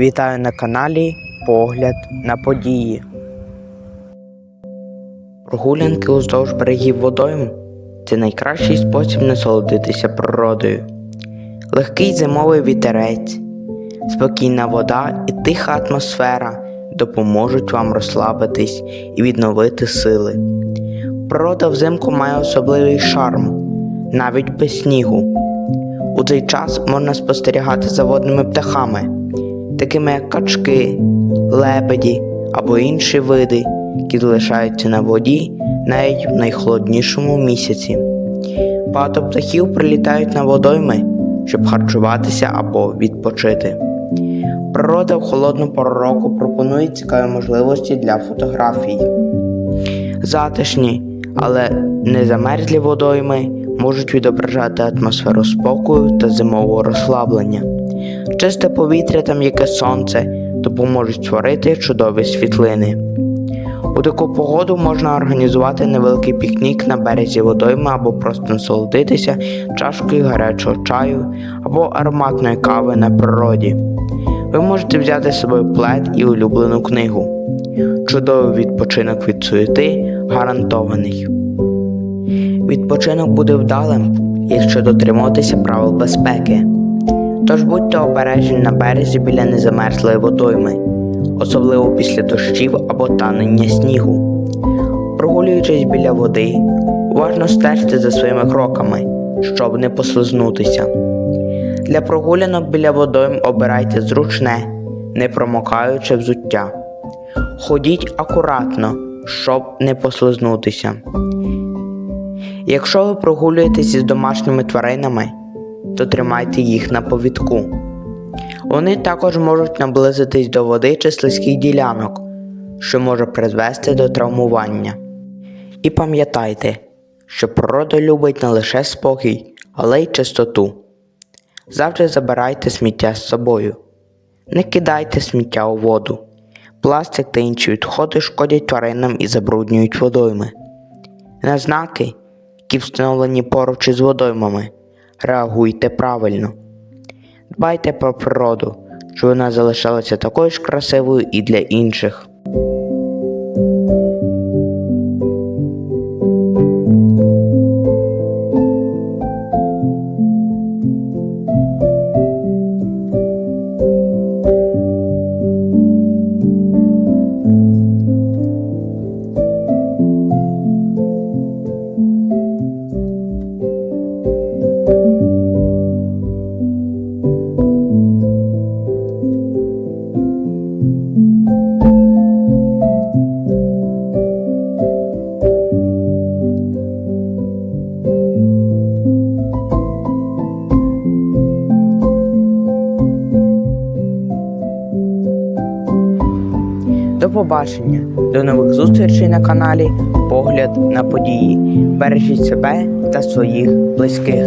Вітаю на каналі Погляд на події. Прогулянки уздовж берегів водойм це найкращий спосіб насолодитися природою. Легкий зимовий вітерець, спокійна вода і тиха атмосфера допоможуть вам розслабитись і відновити сили. Природа взимку має особливий шарм, навіть без снігу. У цей час можна спостерігати за водними птахами, такими як качки, лебеді або інші види, які залишаються на воді навіть в найхолоднішому місяці. Багато птахів прилітають на водойми, щоб харчуватися або відпочити. Природа в холодну пору року пропонує цікаві можливості для фотографій. Затишні, але не замерзлі водойми можуть відображати атмосферу спокою та зимового розслаблення. Чисте повітря та м'яке сонце допоможуть створити чудові світлини. У таку погоду можна організувати невеликий пікнік на березі водойми або просто насолодитися чашкою гарячого чаю або ароматної кави на природі. Ви можете взяти з собою плед і улюблену книгу. Чудовий відпочинок від суєти гарантований. Відпочинок буде вдалим, якщо дотримуватися правил безпеки. Тож будьте обережні на березі біля незамерзлої водойми, особливо після дощів або танення снігу. Прогулюючись біля води, уважно стежте за своїми кроками, щоб не послизнутися. Для прогулянок біля водойм обирайте зручне, не промокаюче взуття. Ходіть акуратно, щоб не послизнутися. Якщо ви прогулюєтесь із домашніми тваринами, то тримайте їх на повідку. Вони також можуть наблизитись до води чи слизьких ділянок, що може призвести до травмування. І пам'ятайте, що природа любить не лише спокій, але й чистоту. Завжди забирайте сміття з собою. Не кидайте сміття у воду. Пластик та інші відходи шкодять тваринам і забруднюють водойми. На знаки, які встановлені поруч із водоймами, реагуйте правильно. Дбайте про природу, щоб вона залишалася такою ж красивою і для інших. До побачення, до нових зустрічей на каналі Погляд на події. Бережіть себе та своїх близьких.